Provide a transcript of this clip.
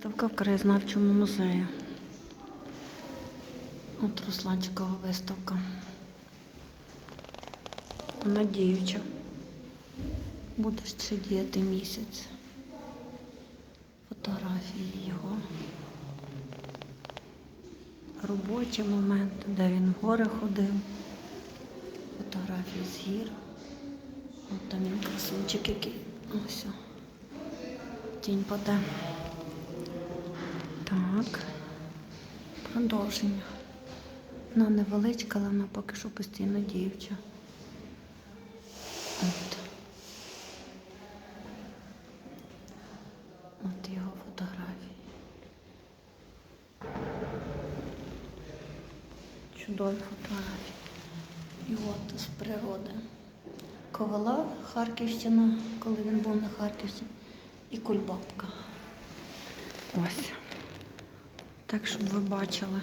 Виставка в краєзнавчому музеї. От Русланчикова виставка. Вона діюча. Буде ще діяти місяць. Фотографії його. Робочі моменти, де він в гори ходив. Фотографії з гір. От там він красунчик який. Ось. Тінь паде. Так. Продовження. Вона невеличка, але вона поки що постійно діюча. От. От його фотографії. Чудові фотографії. І от з природи. Ковала Харківщина, коли він був на Харківщині, і кульбабка. Ось. Так, щоб ви бачили.